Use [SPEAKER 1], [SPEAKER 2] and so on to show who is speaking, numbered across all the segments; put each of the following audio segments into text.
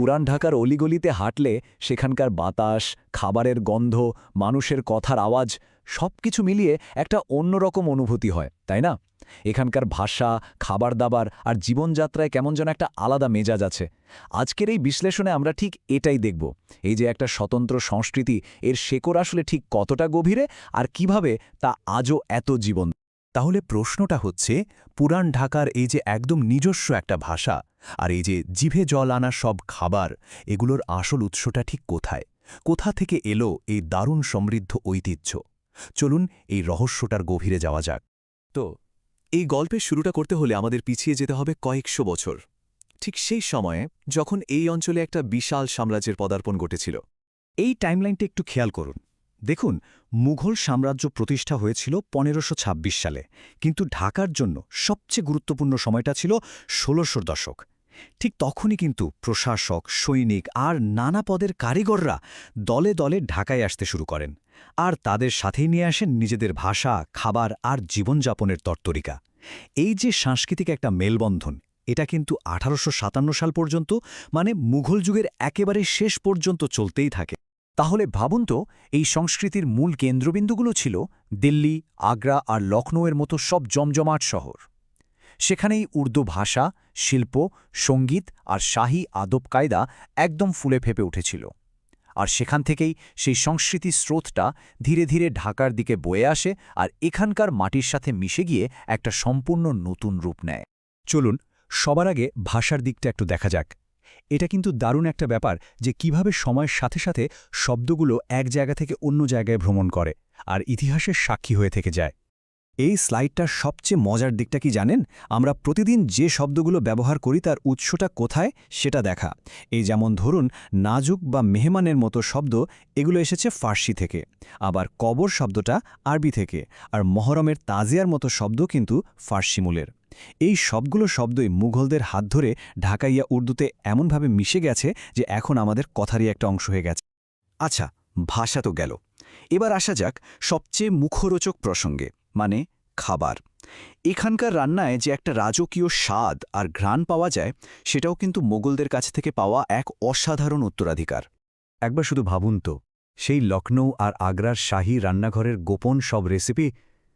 [SPEAKER 1] পুরান ঢাকার অলিগলিতে হাঁটলে সেখানকার বাতাস, খাবারের গন্ধ, মানুষের কথার আওয়াজ সব কিছু মিলিয়ে একটা অন্যরকম অনুভূতি হয়, তাই না? এখানকার ভাষা খাবার দাবার আর জীবনযাত্রায় কেমন যেন একটা আলাদা মেজাজ আছে। আজকের এই বিশ্লেষণে আমরা ঠিক এটাই দেখব। এই যে একটা স্বতন্ত্র সংস্কৃতি, এর শেকড় আসলে ঠিক কতটা গভীরে আর কীভাবে তা আজও এত জীবন
[SPEAKER 2] তাহলে প্রশ্নটা হচ্ছে পুরান ঢাকার এই যে একদম নিজস্ব একটা ভাষা আর এই যে জিভে জল আনা সব খাবার, এগুলোর আসল উৎসটা ঠিক কোথায়? কোথা থেকে এলো এই দারুণ সমৃদ্ধ ঐতিহ্য? চলুন এই রহস্যটার গভীরে যাওয়া যাক। তো, এই গল্পের শুরুটা করতে হলে আমাদের পিছিয়ে যেতে হবে কয়েকশো বছর। ঠিক সেই সময়ে যখন এই অঞ্চলে একটা বিশাল সাম্রাজ্যের পদার্পণ ঘটেছিল।
[SPEAKER 3] এই টাইমলাইনটা একটু খেয়াল করুন। দেখুন, মুঘল সাম্রাজ্য প্রতিষ্ঠা হয়েছিল পনেরোশো সালে, কিন্তু ঢাকার জন্য সবচেয়ে গুরুত্বপূর্ণ সময়টা ছিল ষোলোশোর দশক। ঠিক তখনই কিন্তু প্রশাসক, সৈনিক আর নানা পদের কারিগররা দলে দলে ঢাকায় আসতে শুরু করেন আর তাদের সাথেই নিয়ে আসেন নিজেদের ভাষা, খাবার আর জীবনযাপনের তরতরিকা। এই যে সাংস্কৃতিক একটা মেলবন্ধন, এটা কিন্তু আঠারোশো সাতান্ন সাল পর্যন্ত মানে মুঘল যুগের একেবারে শেষ পর্যন্ত চলতেই থাকে।
[SPEAKER 1] তাহলে ভাবুন তো, এই সংস্কৃতির মূল কেন্দ্রবিন্দুগুলো ছিল দিল্লি, আগ্রা আর লখনৌয়ের মতো সব জমজমাট শহর। সেখানেই উর্দু ভাষা, শিল্প, সংগীত আর শাহী আদব কায়দা একদম ফুলে ফেপে উঠেছিল। আর সেখান থেকেই সেই সংস্কৃতির স্রোতটা ধীরে ধীরে ঢাকার দিকে বয়ে আসে আর এখানকার মাটির সাথে মিশে গিয়ে একটা সম্পূর্ণ নতুন রূপ নেয়।
[SPEAKER 3] চলুন, সবার আগে ভাষার দিকটা একটু দেখা যাক। এটা কিন্তু দারুণ একটা ব্যাপার যে কীভাবে সময়ের সাথে সাথে শব্দগুলো এক জায়গা থেকে অন্য জায়গায় ভ্রমণ করে আর ইতিহাসের সাক্ষী হয়ে থেকে যায়। এই স্লাইডটার সবচেয়ে মজার দিকটা কি জানেন? আমরা প্রতিদিন যে শব্দগুলো ব্যবহার করি তার উৎসটা কোথায় সেটা দেখা। এই যেমন ধরুন, নাজুক বা মেহমানের মতো শব্দ এগুলো এসেছে ফার্সি থেকে, আবার কবর শব্দটা আরবি থেকে, আর মহরমের তাজিয়ার মতো শব্দ কিন্তু ফার্সি মূলের। এই সবগুলো শব্দই মুঘলদের হাত ধরে ঢাকাইয়া উর্দুতে এমনভাবে মিশে গেছে যে এখন আমাদের কথারই একটা অংশ হয়ে গেছে। আচ্ছা ভাষা তো গেল। এবার আসা যাক সবচেয়ে মুখরোচক প্রসঙ্গে মানে খাবার। এখানকার রান্নায় যে একটা রাজকীয় স্বাদ আর ঘ্রাণ পাওয়া যায়, সেটাও কিন্তু মোগলদের কাছ থেকে পাওয়া এক অসাধারণ উত্তরাধিকার। একবার শুধু ভাবুন তো, সেই লখনৌ আর আগ্রার শাহী রান্নাঘরের গোপন সব রেসিপি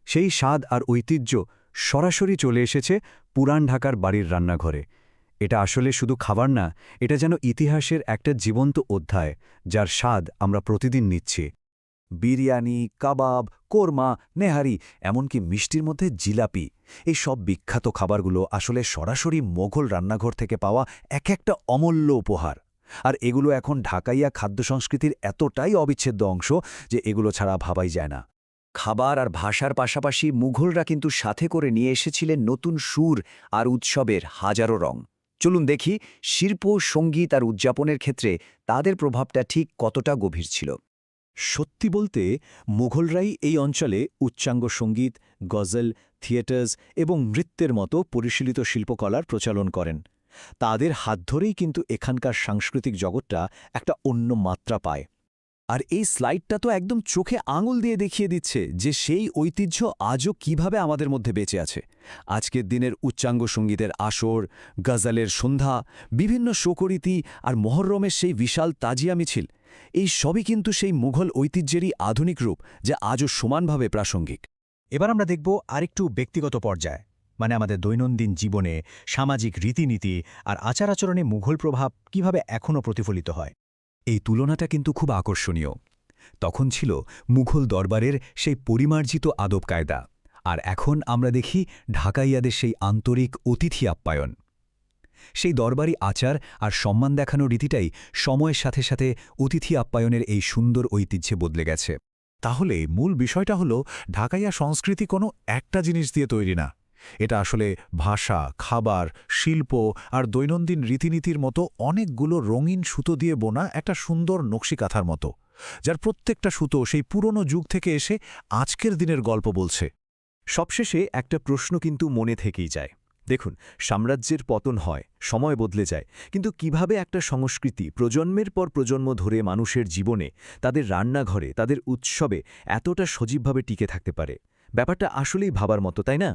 [SPEAKER 3] সেই স্বাদ আর ঐতিহ্য সরাসরি চলে এসেছে পুরান ঢাকার বাড়ির রান্নাঘরে। এটা আসলে শুধু খাবার না, এটা যেন ইতিহাসের একটা জীবন্ত অধ্যায়, যার স্বাদ আমরা প্রতিদিন নিচ্ছি। বিরিয়ানি, কাবাব, কোরমা, নেহারি, এমনকি মিষ্টির মধ্যে জিলাপি, এই সব বিখ্যাত খাবারগুলো আসলে সরাসরি মোঘল রান্নাঘর থেকে পাওয়া এক একটা অমূল্য উপহার। আর এগুলো এখন ঢাকাইয়া খাদ্য সংস্কৃতির এতটাই অবিচ্ছেদ্য অংশ যে এগুলো ছাড়া ভাবাই যায় না। খাবার আর ভাষার পাশাপাশি মুঘলরা কিন্তু সাথে করে নিয়ে এসেছিলেন নতুন সুর আর উৎসবের হাজারো রং। চলুন দেখি শিল্প, সংগীত আর উদযাপনের ক্ষেত্রে তাদের প্রভাবটা ঠিক কতটা গভীর ছিল। সত্যি বলতে, মুঘলরাই এই অঞ্চলে উচ্চাঙ্গ সংগীত, গজল, থিয়েটার্স এবং নৃত্যের মতো পরিশীলিত শিল্পকলার প্রচলন করেন। তাদের হাত ধরেই কিন্তু এখানকার সাংস্কৃতিক জগৎটা একটা অন্য মাত্রা পায়। আর এই স্লাইডটা তো একদম চোখে আঙুল দিয়ে দেখিয়ে দিচ্ছে যে সেই ঐতিহ্য আজও কীভাবে আমাদের মধ্যে বেঁচে আছে। আজকের দিনের উচ্চাঙ্গ সঙ্গীতের আসর, গজলের সন্ধ্যা, বিভিন্ন শোকরীতি আর মহরমের সেই বিশাল তাজিয়া মিছিল, এই সবই কিন্তু সেই মুঘল ঐতিহ্যেরই আধুনিক রূপ যা আজও সমানভাবে প্রাসঙ্গিক। এবার আমরা দেখব আরেকটু ব্যক্তিগত পর্যায়ে মানে আমাদের দৈনন্দিন জীবনে সামাজিক রীতিনীতি আর আচার আচরণে মুঘল প্রভাব কীভাবে এখনও প্রতিফলিত হয়। এই তুলনাটা কিন্তু খুব আকর্ষণীয়। তখন ছিল মুঘল দরবারের সেই পরিমার্জিত আদব কায়দা, আর এখন আমরা দেখি ঢাকাইয়াদের সেই আন্তরিক অতিথি আপ্যায়ন। সেই দরবারি আচার আর সম্মান দেখানোর রীতিটাই সময়ের সাথে সাথে অতিথি আপ্যায়নের এই সুন্দর ঐতিহ্যে বদলে গেছে।
[SPEAKER 4] তাহলে মূল বিষয়টা হলো ঢাকাইয়া সংস্কৃতি কোনো একটা জিনিস দিয়ে তৈরি না। এটা আসলে ভাষা, খাবার, শিল্প আর দৈনন্দিন রীতিনীতির মতো অনেকগুলো রঙিন সুতো দিয়ে বোনা একটা সুন্দর নকশিকাথার মতো, যার প্রত্যেকটা সুতো সেই পুরনো যুগ থেকে এসে আজকের দিনের গল্প বলছে।
[SPEAKER 2] সবশেষে একটা প্রশ্ন কিন্তু মনে থেকেই যায়। দেখুন, সাম্রাজ্যের পতন হয়, সময় বদলে যায়, কিন্তু কীভাবে একটা সংস্কৃতি প্রজন্মের পর প্রজন্ম ধরে মানুষের জীবনে, তাদের রান্নাঘরে, তাদের উৎসবে এতটা সজীবভাবে টিকে থাকতে পারে? ব্যাপারটা আসলেই ভাবার মতো, তাই না?